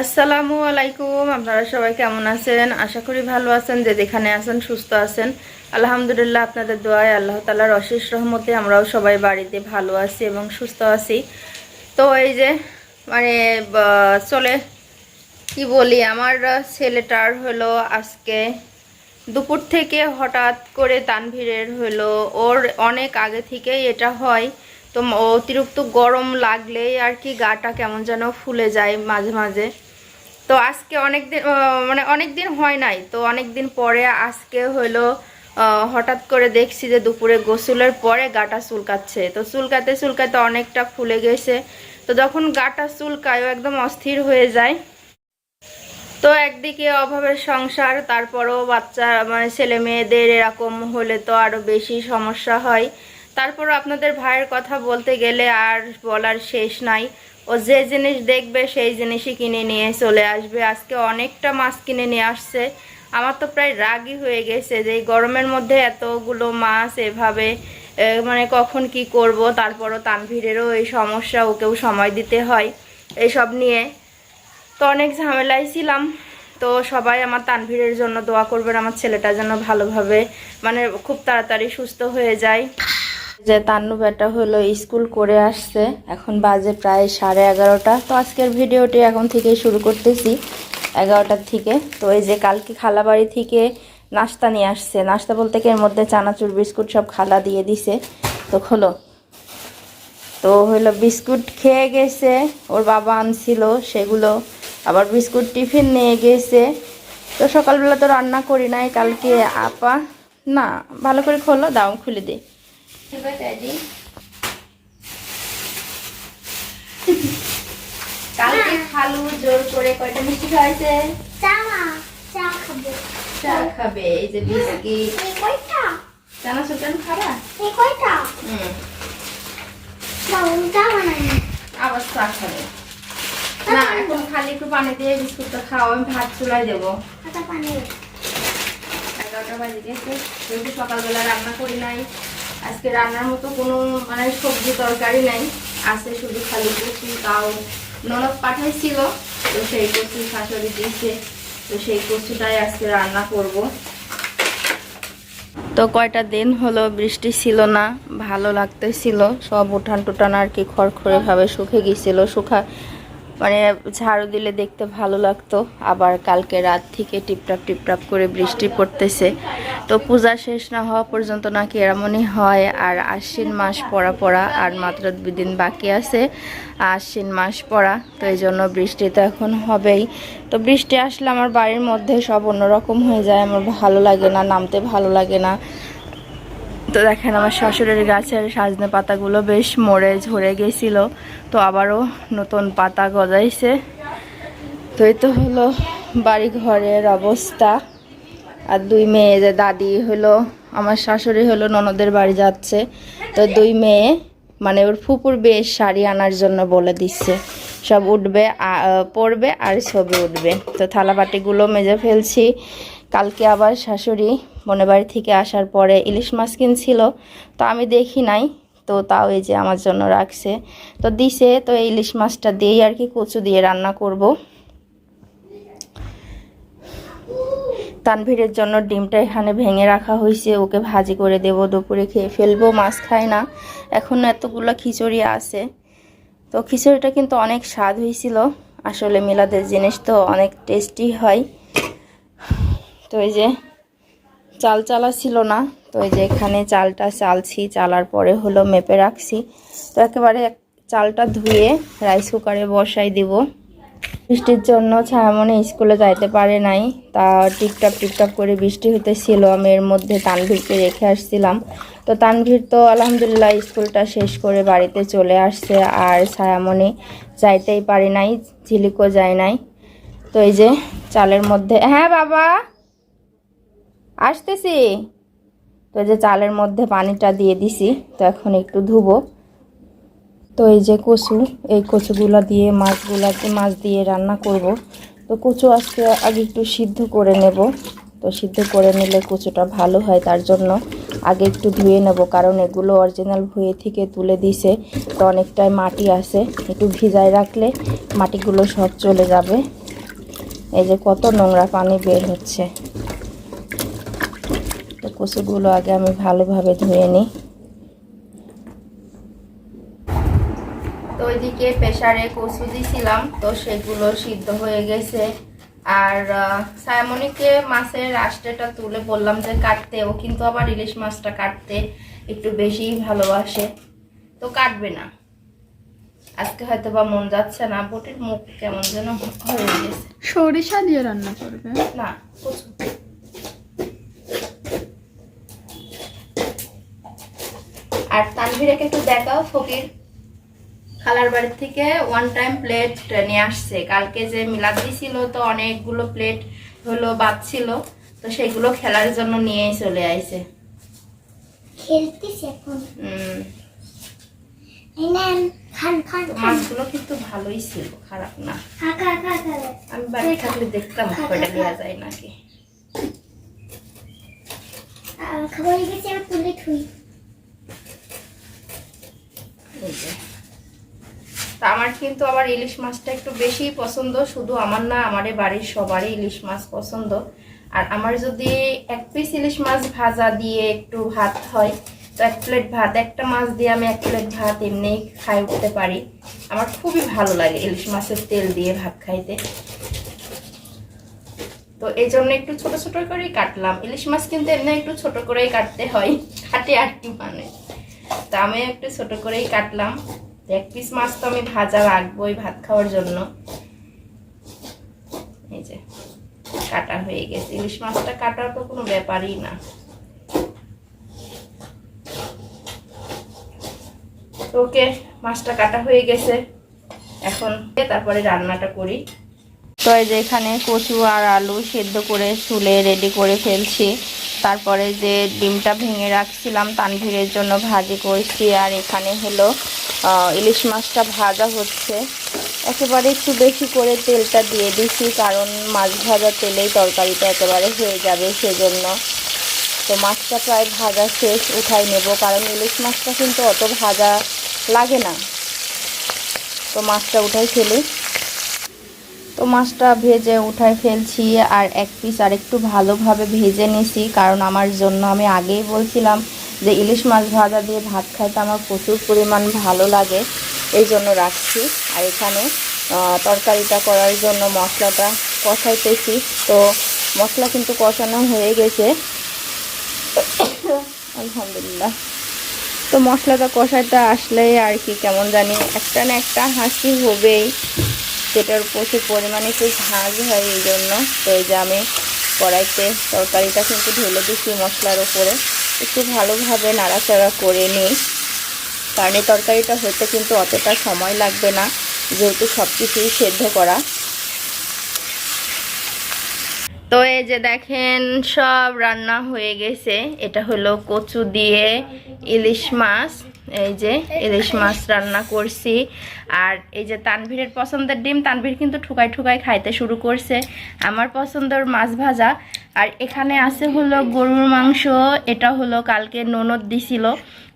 আসসালামু আলাইকুম, আপনারা সবাই কেমন আছেন? আশা করি ভালো আছেন, যে যেখানে আছেন, সুস্থ আছেন। আলহামদুলিল্লাহ, আপনাদের দোয়ায় আল্লাহ তালার অশেষ রহমতে আমরাও সবাই বাড়িতে ভালো আছি এবং সুস্থ আছি। তো এই যে মানে চলে, কি বলি, আমার ছেলেটার হলো আজকে দুপুর থেকে হঠাৎ করে তানভীরের হলো, ওর অনেক আগে থেকেই এটা হয়। তো অতিরিক্ত গরম লাগলেই আর কি গাটা কেমন যেন ফুলে যায় মাঝে মাঝে। তো আজকে অনেক দিন মানে অনেক দিন হয় নাই, তো অনেক দিন পরে আজকে হলো হঠাৎ করে দেখছি যে দুপুরে গোসলের পরে গাটা চুলকাচ্ছে। তো চুলকাতে চুলকাতে অনেকটা ফুলে গেছে। তো যখন গাটা চুলকায় ও একদম অস্থির হয়ে যায়। তো একদিকে অভাবের সংসার, তারপরও বাচ্চা মানে ছেলে মেয়েদের এরকম হলে তো আরও বেশি সমস্যা হয়। তারপরও আপনাদের ভাইয়ের কথা বলতে গেলে আর বলার শেষ নাই। ও যে জিনিস দেখবে, সেই জিনিসই কিনে নিয়ে চলে আসবে। আজকে অনেকটা মাছ কিনে নিয়ে আসছে। আমার তো প্রায় রাগই হয়ে গেছে যে গরমের মধ্যে এতগুলো মাছ এভাবে মানে কখন কি করব? তারপরও তানভীরেরও এই সমস্যা, ওকেও সময় দিতে হয় এইসব নিয়ে। তো অনেক ঝামেলায় ছিলাম। তো সবাই আমার তানভীরের জন্য দোয়া করবেন, আমার ছেলেটা যেন ভালোভাবে মানে খুব তাড়াতাড়ি সুস্থ হয়ে যায়। যে তান্নু বেটা হলো স্কুল করে আসছে। এখন বাজে প্রায় সাড়ে এগারোটা। তো আজকের ভিডিওটি এখন থেকেই শুরু করতেছি, এগারোটার থেকে। তো এই যে কালকে খালা বাড়ি থেকে নাস্তা নিয়ে আসছে। নাস্তা বলতে কি এর মধ্যে চানাচুর, বিস্কুট সব খালা দিয়ে দিছে। তো খোলো তো হলো বিস্কুট খেয়ে গেছে, ওর বাবা আনছিল সেগুলো। আবার বিস্কুট টিফিন নিয়ে গেছে। তো সকালবেলা তো রান্না করি নাই, কালকে আপা না, ভালো করে খোলো, দাও, খুলে দে কালকে খালু জোর করে কয়টা মিষ্টি খাওয়াইছে? চামা চা খাব। চা খাবে এই যে বিস্কিট। কয়টা? চানা সুটান খাবা? এই কয়টা? হুম। চা বানাই আবার চা খাবে। না এখন খালি একটু পানি দিয়ে বিস্কুটটা খাও আমি ভাত চুলাই দেবো। এগারোটা বাজে গেছে সকালবেলা রান্না করি নাই। আজকে রান্নার মতো কোনো মানে সবজি তরকারি নাই। আছে শুধু খালি কচু, তাও ননদ পাঠাইছিল, তো সেই কচু শাশুড়ি দিয়েছে। তো সেই কচুটাই আজকে রান্না করব। তো কয়টা দিন হলো বৃষ্টি ছিল না, ভালো লাগতেছিল। সব উঠান টুটান আর কি খড়খড়ে ভাবে শুকে গিয়েছিল শুকা মানে ঝাড়ু দিলে দেখতে ভালো লাগতো। আবার কালকে রাত থেকে টিপটাপ টিপটাপ করে বৃষ্টি পড়তেছে। তো পূজা শেষ না হওয়া পর্যন্ত নাকি এরমনই হয়। আর আশ্বিন মাস পড়া পড়া আর মাত্র দুই দিন বাকি আছে আশ্বিন মাস পড়া। তো এই জন্য বৃষ্টি তো এখন হবেই। তো বৃষ্টি আসলে আমার বাড়ির মধ্যে সব অন্যরকম হয়ে যায়। আমার ভালো লাগে না, নামতে ভালো লাগে না। তো দেখেন আমার শাশুড়ির গাছের সাজনে পাতাগুলো বেশ মরে ঝরে গেছিল। তো আবারও নতুন পাতা গজাইছে। তো এই তো হলো বাড়ি ঘরের অবস্থা। আর দুই মেয়ে, যে দাদি হলো, আমার শাশুড়ি হলো, ননদের বাড়ি যাচ্ছে। তো দুই মেয়ে মানে ওর ফুপুর বেশ শাড়ি আনার জন্য বলে দিচ্ছে। সব উঠবে পড়বে আর ছবি উঠবে। তো থালা বাটিগুলো মেজে ফেলছি। কালকে আবার শাশুড়ি বোনের বাড়ি থেকে আসার পরে ইলিশ মাছ কিনছিল, তো আমি দেখি নাই, তো তাও এই যে আমার জন্য রাখছে। তো দিছে, তো এই ইলিশ মাছটা দিয়েই আর কি কচু দিয়ে রান্না করব। তানভীরের জন্য ডিমটা এখানে ভেঙে রাখা হয়েছে, ওকে ভাজি করে দেব, দুপুরে খেয়ে ফেলব, মাছ খায় না। এখন এতগুলো খিচুড়ি আছে। তো খিচুড়িটা কিন্তু অনেক স্বাদ হয়েছিল। আসলে মিলাদের জিনিস তো অনেক টেস্টি হয়। তো এই যে চাল চালা ছিল না, তো এই যে এখানে চালটা চালছি, চালার পরে হলো মেপে রাখছি। তো একেবারে এক- চালটা ধুয়ে রাইস কুকারে বসাই দিব। বৃষ্টির জন্য ছায়ামনে স্কুলে যাইতে পারে নাই, তা টিপটাপ টিপটাপ করে বৃষ্টি হতেছিল আমি এর মধ্যে তানভীরকে রেখে আসছিলাম। তো তানভীর তো আলহামদুলিল্লাহ স্কুলটা শেষ করে বাড়িতে চলে আসছে, আর ছায়ামণি যাইতেই পারি নাই, ঝিলিকও যায় নাই। তো এই যে চালের মধ্যে হ্যাঁ বাবা! আসতেছি। তো এই যে চালের মধ্যে পানিটা দিয়ে দিছি, তো এখন একটু ধুবো। তো এই যে কচু, এই কচুগুলো দিয়ে, মাছগুলা মাছ দিয়ে রান্না করব, তো কচু আজকে আগে একটু সিদ্ধ করে নেব। তো সিদ্ধ করে নিলে কচুটা ভালো হয়, তার জন্য আগে একটু ধুয়ে নেব, কারণ এগুলো অরিজিনাল ভুঁয়ে থেকে তুলে দিছে, তো অনেকটাই মাটি আছে। একটু ভিজায় রাখলে মাটিগুলো সব চলে যাবে। এই যে কত নোংরা পানি বের হচ্ছে। কচুগুলো আগে আমি ভালোভাবে ধুয়ে নিই। তো ওইদিকে প্রেসারে কচু দিছিলাম তো সেগুলো সিদ্ধ হয়ে গেছে। আর সায়ামনিকে মাছের আষ্টেটা তুলে বললাম যে কাটতে ও কিন্তু আবার ইলিশ মাছটা কাটতে একটু বেশি ভালোবাসে। তো কাটবে না। আজকে হয়তো বা মন যাচ্ছে না বটির মুখ কেমন যেন হয়ে গেছে। সরিষা দিয়ে রান্না করবে? না কচু। আর তানভীরাকে একটু দেখাও ফকির। খালার বাড়ির থেকে ওয়ান টাইম প্লেট নিয়ে আসছে। কালকে যে মিলাদ দিছিল তো অনেকগুলো প্লেট হলো বাচ্ছিল তো সেগুলো খেলার জন্য নিয়ে চলে আইছে। খেলতেছে এখন। উম, এই নেন খান খান খান। মাছগুলো কিন্তু ভালোই ছিল খারাপ না। খা খা খা খা আমি বাড়ি থাকলে দেখতাম কয়টা দেওয়া যায় নাকি। খাবার গেছে আমি তুলে থুই এই যে। তা আমার কিন্তু আবার ইলিশ মাছটা একটু বেশি পছন্দ। শুধু আমার না আমাদের বাড়ির সবারই ইলিশ মাছ পছন্দ। আর আমার যদি এক পিস ইলিশ মাছ ভাজা দিয়ে একটু ভাত হয়, তো এক প্লেট ভাত, একটা মাছ দিয়ে আমি এক প্লেট ভাত এমনি খাই উঠতে পারি। আমার খুবই ভালো লাগে ইলিশ মাছের তেল দিয়ে ভাত খাইতে। তো এই জন্য একটু ছোট ছোট করেই কাটলাম। ইলিশ মাছ কিন্তু এমনি একটু ছোট করেই কাটতে হয়, কাটে আর কি মানে। তা আমি একটু ছোট করেই কাটলাম। এক পিস মাছ তো আমি ভাজা রাখবোই ভাত খাওয়ার জন্য। এই যে, কাটা হয়ে গেছে। ইলিশ মাছটা কাটার তো কোনো ব্যাপারই না। ওকে, মাছটা কাটা হয়ে গেছে। এখন তারপরে রান্নাটা করি। তো এই যে এখানে কচু আর আলু সেদ্ধ করে চুলে রেডি করে ফেলছি। তারপরে যে ডিমটা ভেঙে রাখছিলাম তানভীরের জন্য ভাজি করছি আর এখানে হলো ইলিশ মাছটা ভাজা হচ্ছে। একেবারে একটু বেশি করে তেলটা দিয়ে দিছি কারণ মাছ ভাজা তেলেই তরকারিটা একেবারে হয়ে যাবে সেজন্য। তো মাছটা প্রায় ভাজা শেষ, উঠাই নেব কারণ ইলিশ মাছটা কিন্তু অত ভাজা লাগে না। তো মাছটা উঠাই ফেলি। তো মাছটা ভেজে উঠায় ফেলছি আর এক পিস আর একটু ভালোভাবে ভেজে নিছি, কারণ আমার জন্য আমি আগেই বলছিলাম যে ইলিশ মাছ ভাজা দিয়ে ভাত খাইতে আমার প্রচুর পরিমাণ ভালো লাগে, এই জন্য রাখছি। আর এখানে তরকারিটা করার জন্য মশলাটা কষাইতেছি। তো মশলা কিন্তু কষানো হয়ে গেছে। আলহামদুলিল্লাহ। তো মশলাটা কষাইতে আসলে আর কি কেমন জানি, একটা না একটা হাসি হবেই। যেটার প্রচুর পরিমাণে একটু ঝাঁজ হয় এই জন্য। তো এই যে আমি কড়াইতে তরকারিটা কিন্তু ঢেলে দিচ্ছি মশলার ওপরে একটু ভালোভাবে নাড়াচাড়া করে নিই। কারণ এই তরকারিটা হতে কিন্তু অতটা সময় লাগবে না, যেহেতু সব কিছুই সেদ্ধ করা। তো এই যে দেখেন, সব রান্না হয়ে গেছে। এটা হলো কচু দিয়ে ইলিশ মাছ। এই যে ইলিশ মাছ রান্না করছি। আর এই যে তানভীরের পছন্দের ডিম, তানভীর কিন্তু ঠুকাই ঠুকাই খাইতে শুরু করছে। আমার পছন্দের মাছ ভাজা। আর এখানে আছে হলো গরুর মাংস, এটা হলো কালকে ননদ দিছিল।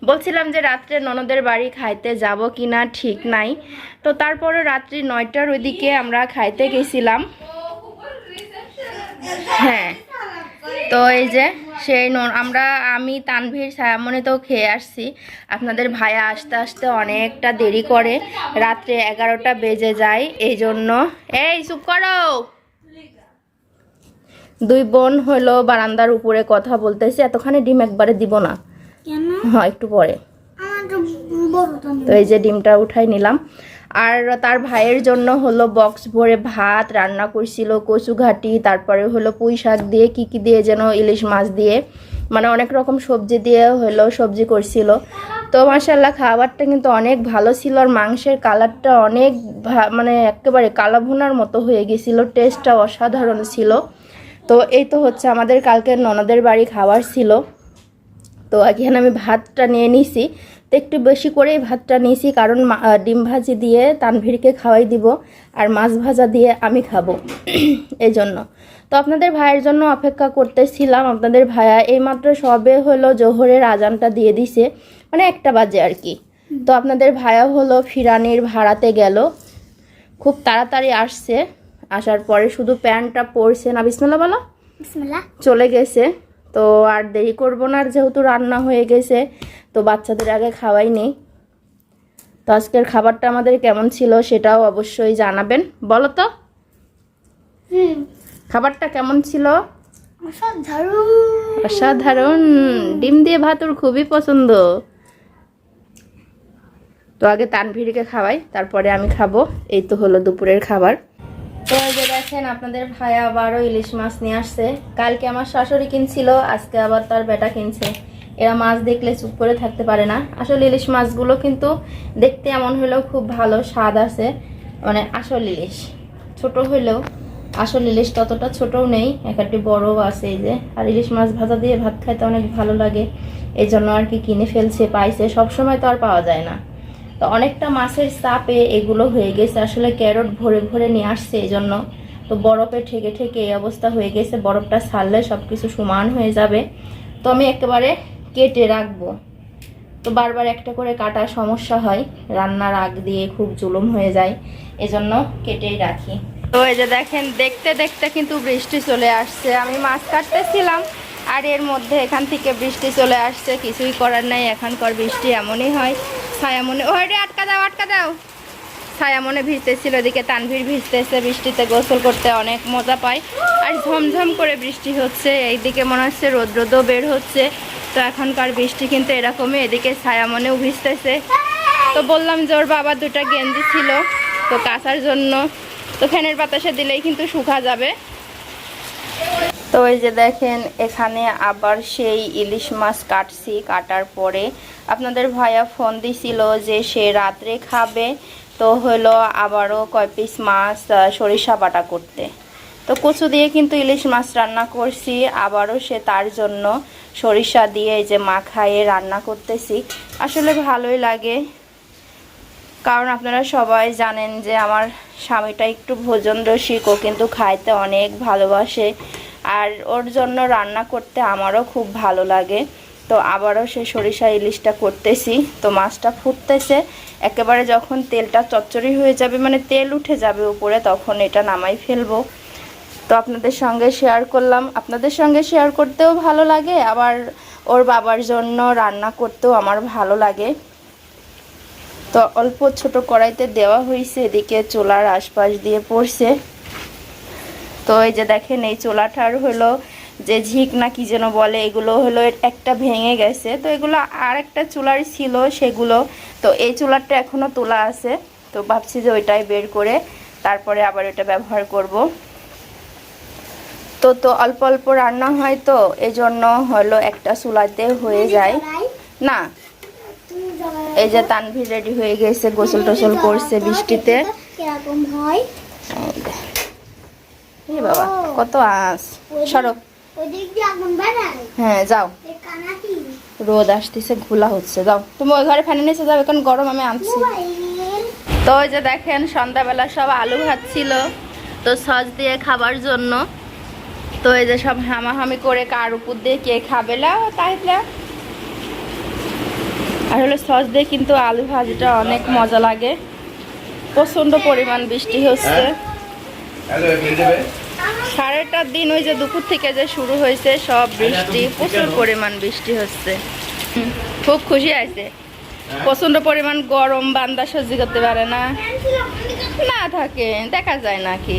বলছিলাম যে রাত্রে ননদের বাড়ি খাইতে যাব কি না ঠিক নাই। তো তারপরে রাত্রি নয়টার ওইদিকে আমরা খাইতে গেছিলাম। হ্যাঁ তো এই যে সেই আমরা আমি তানভীর সায়ামনে তো খেয়ে আসছি। আপনাদের ভাইয়া আসতে আসতে অনেকটা দেরি করে রাত্রে এগারোটা বেজে যায় এই জন্য এই চুপ করো। দুই বোন হলো বারান্দার উপরে কথা বলতেছি এতখানি ডিম একবারে দিব না। হ্যাঁ একটু পরে। তো এই যে ডিমটা উঠাই নিলাম। আর তার ভাইয়ের জন্য হলো বক্স ভরে ভাত রান্না করছিল, কচু ঘাটি, তারপরে হলো পুঁই শাক দিয়ে কি কি দিয়ে যেন ইলিশ মাছ দিয়ে মানে অনেক রকম সবজি দিয়ে হলো সবজি করছিল। তো মাসাল্লাহ খাবারটা কিন্তু অনেক ভালো ছিল আর মাংসের কালারটা অনেক মানে একেবারে কালা ভুনার মতো হয়ে গেছিল টেস্টটা অসাধারণ ছিল। তো এই তো হচ্ছে আমাদের কালকে ননদের বাড়ি খাবার ছিল। তো এখানে আমি ভাতটা নিয়ে নিছি। তো একটু বেশি করেই ভাতটা নিয়েছি কারণ ডিম ভাজি দিয়ে তানভীরকে খাওয়াই দিব আর মাছ ভাজা দিয়ে আমি খাব। এই জন্য। তো আপনাদের ভাইয়ের জন্য অপেক্ষা করতেছিলাম। আপনাদের ভাইয়া এইমাত্র সবে হলো জোহরের আজানটা দিয়ে দিছে মানে একটা বাজে আর কি। তো আপনাদের ভাইয়া হলো ফিরানির ভাড়াতে গেল। খুব তাড়াতাড়ি আসছে। আসার পরে শুধু প্যান্টটা পরছে না বিসমিল্লা বলো। চলে গেছে। তো আর দেরি করব না আর যেহেতু রান্না হয়ে গেছে তো বাচ্চাদের আগে খাওয়াই নেই। তো আজকের খাবারটা আমাদের কেমন ছিল সেটাও অবশ্যই জানাবেন। বলো তো? হুম। খাবারটা কেমন ছিল? অসাধারণ। অসাধারণ। ডিম দিয়ে ভাত ওর খুবই পছন্দ। তো আগে তানভীরকে খাওয়াই তারপরে আমি খাব। এই তো হলো দুপুরের খাবার। তো যে দেখেন, আপনাদের ভাই আবারও ইলিশ মাছ নিয়ে আসছে। কালকে আমার শাশুড়ি কিনছিল, আজকে আবার তার বেটা কিনছে। এরা মাছ দেখলে চুপ করে থাকতে পারে না। আসলে ইলিশ মাছগুলো কিন্তু দেখতে এমন হলেও খুব ভালো, স্বাদ আছে। মানে আসল ইলিশ। ছোট হলেও আসল ইলিশ ততটা ছোটও নেই, এক একটি বড়ও আছে এই যে। আর ইলিশ মাছ ভাজা দিয়ে ভাত খাইতে অনেক ভালো লাগে। এই জন্য আর কি কিনে ফেলছে, পাইছে। সব সময় তো আর পাওয়া যায় না। তো অনেকটা মাছের চাপে এগুলো হয়ে গেছে। আসলে ক্যারট ভরে ভরে নিয়ে আসছে এই জন্য তো বরফে ঠেকে ঠেকে এই অবস্থা হয়ে গেছে। বরফটা ছাড়লে সব কিছু সমান হয়ে যাবে। তো আমি একেবারে কেটে রাখব। তো বারবার একটা করে কাটা সমস্যা হয়। রান্নার আগ দিয়ে খুব জুলুম হয়ে যায়। এজন্য কেটেই রাখি। তো এই যে দেখেন, দেখতে দেখতে কিন্তু বৃষ্টি চলে আসছে। আমি মাছ কাটতেছিলাম, আর এর মধ্যে এখান থেকে বৃষ্টি চলে আসছে। কিছুই করার নাই। এখানকার বৃষ্টি এমনই হয়। ছায়া মনে ও রে, আটকা দাও আটকা দাও। ছায়া মনে ভিজতেছিল ওদিকে তানভীর ভিজতেছে, বৃষ্টিতে গোসল করতে অনেক মজা পায়। আর ঝমঝম করে বৃষ্টি হচ্ছে, এইদিকে মনে হচ্ছে রোদ রোদও বের হচ্ছে। তো এখনকার বৃষ্টি কিন্তু এরকমই, এদিকে ছায়া মনেও ভিজতেছে। তো বললাম যে ওর বাবা দুটা গেঞ্জি ছিল, তো কাচার জন্য। তো ফ্যানের বাতাসে দিলেই কিন্তু শুকা যাবে। তো এই যে দেখেন, এখানে আবার সেই ইলিশ মাছ কাটছি। কাটার পরে আপনাদের ভাইয়া ফোন দিছিল যে সে রাত্রে খাবে। তো হলো আবারও কয় পিস মাছ সরিষা বাটা করতে। তো কচু দিয়ে কিন্তু ইলিশ মাছ রান্না করছি। আবারও সে তার জন্য সরিষা দিয়ে এই যে মাখায়ে রান্না করতেছি। আসলে ভালোই লাগে। কারণ আপনারা সবাই জানেন যে আমার স্বামীটা একটু ভোজন রসিক ও কিন্তু খাইতে অনেক ভালোবাসে। আর ওর জন্য রান্না করতে আমারও খুব ভালো লাগে। তো আবারও সে সরিষা ইলিশটা করতেছি। তো মাছটা ফুটতেছে। একেবারে যখন তেলটা চচ্চড়ি হয়ে যাবে মানে তেল উঠে যাবে উপরে, তখন এটা নামাই ফেলব। তো আপনাদের সঙ্গে শেয়ার করলাম। আপনাদের সঙ্গে শেয়ার করতেও ভালো লাগে, আবার ওর বাবার জন্য রান্না করতেও আমার ভালো লাগে। তো অল্প ছোট কড়াইতে দেওয়া হয়েছে, এদিকে চোলার আশপাশ দিয়ে পড়ছে। তো এই যে দেখেন এই চুলাটার হলো যে ঝিক না কি যেন বলে এগুলো হলো একটা ভেঙে গেছে। তো এগুলো আর একটা চুলার ছিল সেগুলো। তো এই চুলারটা এখনও তোলা আছে। তো ভাবছি যে ওইটাই বের করে তারপরে আবার এটা ব্যবহার করব। তো তো অল্প অল্প রান্না হয় তো এজন্য হলো একটা চুলাতে হয়ে যায়। না। এই যে তানভি রেডি হয়ে গেছে গোসল টোসল করছে বৃষ্টিতে। হয়? এ বাবা কত আঁশ। সরো। হ্যাঁ যাও। রোদ আসতেছে ঘোলা হচ্ছে যাও। তুমি ওই ঘরে ফ্যানে নিচে যাও এখন গরম আমি আনছি। তো ওই যে দেখেন সন্ধ্যাবেলা সব আলু ভাত ছিল তো সস দিয়ে খাবার জন্য। তো এই যে সব হামাহামি করে কার উপর দিয়ে কে খাবে তাইলে আর হলো সস দিয়ে কিন্তু আলু ভাজিটা অনেক মজা লাগে। প্রচণ্ড পরিমাণ বৃষ্টি হচ্ছে। সাড়েটার দিন ওই যে দুপুর থেকে যে শুরু হয়েছে সব বৃষ্টি প্রচুর পরিমাণ বৃষ্টি হচ্ছে। খুব খুশি আছে প্রচণ্ড পরিমাণ গরম বান্দা সহ্য করতে পারে না। না থাকে দেখা যায় নাকি